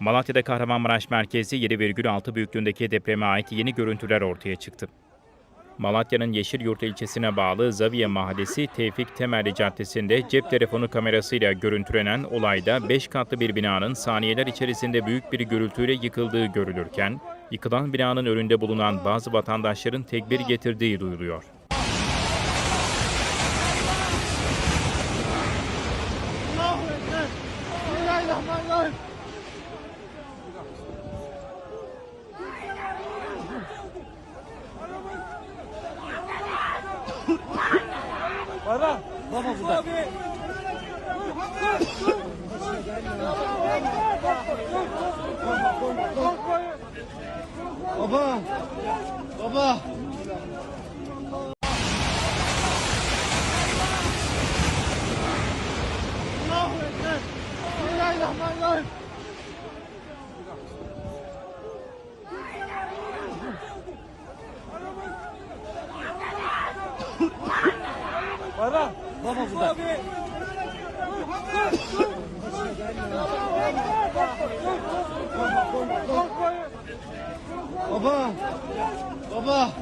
Malatya'da Kahramanmaraş merkezi 7,6 büyüklüğündeki depreme ait yeni görüntüler ortaya çıktı. Malatya'nın Yeşilyurt ilçesine bağlı Zaviye Mahallesi Tevfik Temelli Caddesi'nde cep telefonu kamerasıyla görüntülenen olayda 5 katlı bir binanın saniyeler içerisinde büyük bir gürültüyle yıkıldığı görülürken, yıkılan binanın önünde bulunan bazı vatandaşların tekbir getirdiği duyuluyor. Bismillahirrahmanirrahim. Baba, baba burada. Baba, baba. Bismillahirrahmanirrahim. Baba, baba burada. Baba, baba.